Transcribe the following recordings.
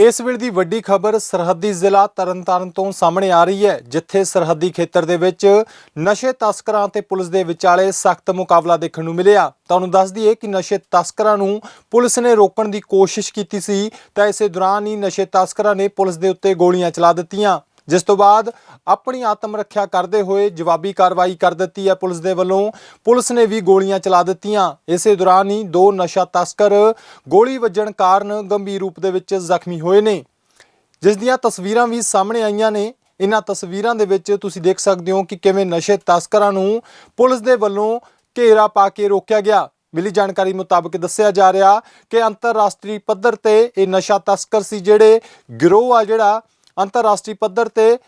ਇਸ ਵੇਲੇ ਦੀ ਵੱਡੀ ਖਬਰ ਸਰਹੱਦੀ ਜ਼ਿਲ੍ਹਾ ਤਰਨਤਾਰਨ ਤੋਂ ਸਾਹਮਣੇ ਆ ਰਹੀ ਹੈ, ਜਿੱਥੇ ਸਰਹੱਦੀ ਖੇਤਰ ਦੇ ਵਿੱਚ ਨਸ਼ੇ ਤਸਕਰਾਂ ਤੇ ਪੁਲਿਸ ਦੇ ਵਿਚਾਲੇ ਸਖਤ ਮੁਕਾਬਲਾ ਦੇਖਣ ਨੂੰ ਮਿਲਿਆ। ਤੁਹਾਨੂੰ ਦੱਸ ਦਈਏ ਕਿ ਨਸ਼ੇ ਤਸਕਰਾਂ ਨੂੰ ਪੁਲਿਸ ਨੇ ਰੋਕਣ ਦੀ ਕੋਸ਼ਿਸ਼ ਕੀਤੀ ਸੀ, ਤਾਂ ਇਸੇ ਦੌਰਾਨ ਹੀ ਨਸ਼ੇ ਤਸਕਰਾਂ ਨੇ ਪੁਲਿਸ ਦੇ ਉੱਤੇ ਗੋਲੀਆਂ ਚਲਾ ਦਿੱਤੀਆਂ। ਜਿਸ ਤੋਂ ਬਾਅਦ ਆਪਣੀ ਆਤਮ ਰੱਖਿਆ ਕਰਦੇ ਹੋਏ ਜਵਾਬੀ ਕਾਰਵਾਈ ਕਰ ਦਿੱਤੀ ਹੈ ਪੁਲਿਸ ਦੇ ਵੱਲੋਂ। ਪੁਲਿਸ ਨੇ ਵੀ ਗੋਲੀਆਂ ਚਲਾ ਦਿੱਤੀਆਂ। ਇਸੇ ਦੌਰਾਨ ਹੀ ਦੋ ਨਸ਼ਾ ਤਸਕਰ ਗੋਲੀ ਵੱਜਣ ਕਾਰਨ ਗੰਭੀਰ ਰੂਪ ਦੇ ਵਿੱਚ ਜ਼ਖਮੀ ਹੋਏ ਨੇ। ਜਿਸ ਦੀਆਂ ਤਸਵੀਰਾਂ ਵੀ ਸਾਹਮਣੇ ਆਈਆਂ ਨੇ। ਇਹਨਾਂ ਤਸਵੀਰਾਂ ਦੇ ਵਿੱਚ ਤੁਸੀਂ ਦੇਖ ਸਕਦੇ ਹੋ ਕਿ ਕਿਵੇਂ ਨਸ਼ੇ ਤਸਕਰਾਂ ਨੂੰ ਪੁਲਿਸ ਦੇ ਵੱਲੋਂ ਘੇਰਾ ਪਾ ਕੇ ਰੋਕਿਆ ਗਿਆ। ਮਿਲੀ ਜਾਣਕਾਰੀ ਮੁਤਾਬਕ ਦੱਸਿਆ ਜਾ ਰਿਹਾ ਕਿ ਅੰਤਰਰਾਸ਼ਟਰੀ ਪੱਧਰ ਤੇ ਇਹ ਨਸ਼ਾ ਤਸਕਰ ਸੀ ਜਿਹੜੇ ਗਿਰੋਹ ਆ ਜਿਹੜਾ ਅੰਤਰਰਾਸ਼ਟਰੀ ਪੱਧਰ ਤੇ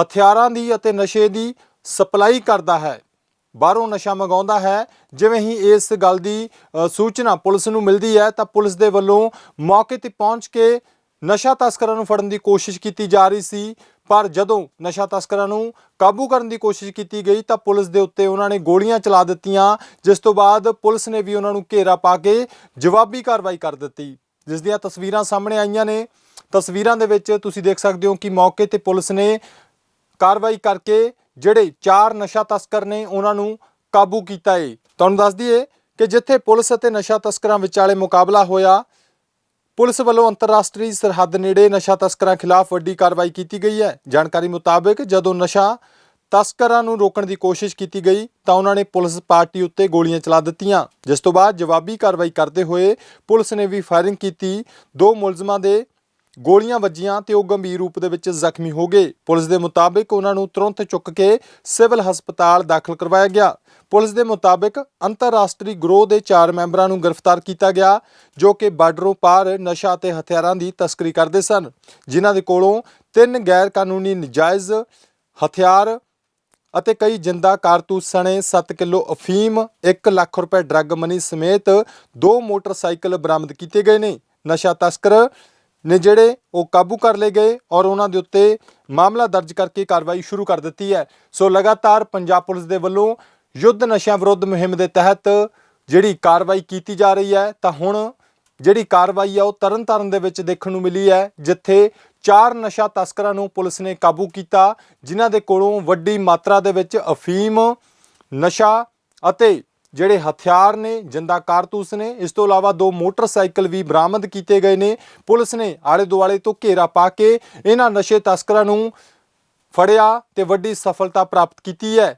ਹਥਿਆਰਾਂ ਦੀ ਅਤੇ ਨਸ਼ੇ ਦੀ ਸਪਲਾਈ ਕਰਦਾ ਹੈ। ਬਾਹਰੋਂ ਨਸ਼ਾ ਮੰਗਾਉਂਦਾ ਹੈ। ਜਿਵੇਂ ਹੀ ਇਸ ਗੱਲ ਦੀ ਸੂਚਨਾ ਪੁਲਿਸ ਨੂੰ ਮਿਲਦੀ ਹੈ, ਤਾਂ ਪੁਲਿਸ ਦੇ ਵੱਲੋਂ ਮੌਕੇ ਤੇ ਪਹੁੰਚ ਕੇ ਨਸ਼ਾ ਤਸਕਰਾਂ ਨੂੰ ਫੜਨ ਦੀ ਕੋਸ਼ਿਸ਼ ਕੀਤੀ ਜਾ ਰਹੀ ਸੀ। ਪਰ ਜਦੋਂ ਨਸ਼ਾ ਤਸਕਰਾਂ ਨੂੰ ਕਾਬੂ ਕਰਨ ਦੀ ਕੋਸ਼ਿਸ਼ ਕੀਤੀ ਗਈ, ਤਾਂ ਪੁਲਿਸ ਦੇ ਉੱਤੇ ਉਹਨਾਂ ਨੇ ਗੋਲੀਆਂ ਚਲਾ ਦਿੱਤੀਆਂ, ਜਿਸ ਤੋਂ ਬਾਅਦ ਪੁਲਿਸ ਨੇ ਵੀ ਉਹਨਾਂ ਨੂੰ ਘੇਰਾ ਪਾ ਕੇ ਜਵਾਬੀ ਕਾਰਵਾਈ ਕਰ ਦਿੱਤੀ। ਜਿਸ ਦੀਆਂ ਤਸਵੀਰਾਂ ਸਾਹਮਣੇ ਆਈਆਂ ਨੇ। ਤਸਵੀਰਾਂ ਦੇ ਵਿੱਚ ਤੁਸੀਂ ਦੇਖ ਸਕਦੇ ਹੋ ਕਿ ਮੌਕੇ ਤੇ ਪੁਲਿਸ ਨੇ ਕਾਰਵਾਈ ਕਰਕੇ ਜਿਹੜੇ ਚਾਰ ਨਸ਼ਾ ਤਸਕਰ ਨੇ ਉਹਨਾਂ ਨੂੰ ਕਾਬੂ ਕੀਤਾ ਏ। ਤੁਹਾਨੂੰ ਦੱਸ ਦਈਏ ਕਿ ਜਿੱਥੇ ਪੁਲਿਸ ਅਤੇ ਨਸ਼ਾ ਤਸਕਰਾਂ ਵਿਚਾਲੇ ਮੁਕਾਬਲਾ ਹੋਇਆ, ਪੁਲਿਸ ਵੱਲੋਂ ਅੰਤਰਰਾਸ਼ਟਰੀ ਸਰਹੱਦ ਨੇੜੇ ਨਸ਼ਾ ਤਸਕਰਾਂ ਖਿਲਾਫ ਵੱਡੀ ਕਾਰਵਾਈ ਕੀਤੀ ਗਈ ਹੈ। ਜਾਣਕਾਰੀ ਮੁਤਾਬਕ ਜਦੋਂ ਨਸ਼ਾ ਤਸਕਰਾਂ ਨੂੰ ਰੋਕਣ ਦੀ ਕੋਸ਼ਿਸ਼ ਕੀਤੀ ਗਈ, ਤਾਂ ਉਹਨਾਂ ਨੇ ਪੁਲਿਸ ਪਾਰਟੀ ਉੱਤੇ ਗੋਲੀਆਂ ਚਲਾ ਦਿੱਤੀਆਂ। ਜਿਸ ਤੋਂ ਬਾਅਦ ਜਵਾਬੀ ਕਾਰਵਾਈ ਕਰਦੇ ਹੋਏ ਪੁਲਿਸ ਨੇ ਵੀ ਫਾਇਰਿੰਗ ਕੀਤੀ। ਦੋ ਮੁਲਜ਼ਮਾਂ ਦੇ ਗੋਲੀਆਂ ਵੱਜੀਆਂ ਤੇ ਉਹ ਗੰਭੀਰ ਰੂਪ ਦੇ ਵਿੱਚ ਜ਼ਖਮੀ ਹੋ ਗਏ। ਪੁਲਿਸ ਦੇ ਮੁਤਾਬਕ ਉਹਨਾਂ ਨੂੰ ਤੁਰੰਤ ਚੁੱਕ ਕੇ ਸਿਵਲ ਹਸਪਤਾਲ ਦਾਖਲ ਕਰਵਾਇਆ ਗਿਆ। ਪੁਲਿਸ ਦੇ ਮੁਤਾਬਕ ਅੰਤਰਰਾਸ਼ਟਰੀ ਗਰੋਹ ਦੇ ਚਾਰ ਮੈਂਬਰਾਂ ਨੂੰ ਗ੍ਰਿਫਤਾਰ ਕੀਤਾ ਗਿਆ, ਜੋ ਕਿ ਬਾਰਡਰੋਂ ਪਾਰ ਨਸ਼ਾ ਤੇ ਹਥਿਆਰਾਂ ਦੀ ਤਸਕਰੀ ਕਰਦੇ ਸਨ। ਜਿਨ੍ਹਾਂ ਦੇ ਕੋਲੋਂ ਤਿੰਨ ਗੈਰ ਕਾਨੂੰਨੀ ਨਜਾਇਜ਼ ਹਥਿਆਰ ਅਤੇ ਕਈ ਜਿੰਦਾ ਕਾਰਤੂਸ ਸਣੇ 7 ਕਿਲੋ ਅਫੀਮ 1 ਲੱਖ ਰੁਪਏ ਡਰੱਗ ਮਨੀ ਸਮੇਤ ਦੋ ਮੋਟਰਸਾਈਕਲ ਬਰਾਮਦ ਕੀਤੇ ਗਏ ਨੇ। ਨਸ਼ਾ ਤਸਕਰ ਨੇ ਜਿਹੜੇ ਉਹ ਕਾਬੂ ਕਰ ਲਏ ਗਏ ਔਰ ਉਹਨਾਂ ਦੇ ਉੱਤੇ ਮਾਮਲਾ ਦਰਜ ਕਰਕੇ ਕਾਰਵਾਈ ਸ਼ੁਰੂ ਕਰ ਦਿੱਤੀ ਹੈ। ਸੋ ਲਗਾਤਾਰ ਪੰਜਾਬ ਪੁਲਿਸ ਦੇ ਵੱਲੋਂ ਯੁੱਧ ਨਸ਼ਿਆਂ ਵਿਰੁੱਧ ਮੁਹਿੰਮ ਦੇ ਤਹਿਤ ਜਿਹੜੀ ਕਾਰਵਾਈ ਕੀਤੀ ਜਾ ਰਹੀ ਹੈ, ਤਾਂ ਹੁਣ ਜਿਹੜੀ ਕਾਰਵਾਈ ਆ ਉਹ ਤਰਨਤਾਰਨ ਦੇ ਵਿੱਚ ਦੇਖਣ ਨੂੰ ਮਿਲੀ ਹੈ, ਜਿੱਥੇ ਚਾਰ ਨਸ਼ਾ ਤਸਕਰਾਂ ਨੂੰ ਪੁਲਿਸ ਨੇ ਕਾਬੂ ਕੀਤਾ, ਜਿਨ੍ਹਾਂ ਦੇ ਕੋਲੋਂ ਵੱਡੀ ਮਾਤਰਾ ਦੇ ਵਿੱਚ ਅਫੀਮ, ਨਸ਼ਾ ਅਤੇ ਜਿਹੜੇ ਹਥਿਆਰ ਨੇ, ਜਿੰਦਾ ਕਾਰਤੂਸ ਨੇ, ਇਸ ਤੋਂ ਇਲਾਵਾ ਦੋ ਮੋਟਰਸਾਈਕਲ ਵੀ ਬਰਾਮਦ ਕੀਤੇ ਗਏ ਨੇ। ਪੁਲਿਸ ਨੇ ਆਲੇ ਦੁਆਲੇ ਤੋਂ ਘੇਰਾ ਪਾ ਕੇ ਇਹਨਾਂ ਨਸ਼ੇ ਤਸਕਰਾਂ ਨੂੰ ਫੜਿਆ ਤੇ ਵੱਡੀ ਸਫਲਤਾ ਪ੍ਰਾਪਤ ਕੀਤੀ ਹੈ।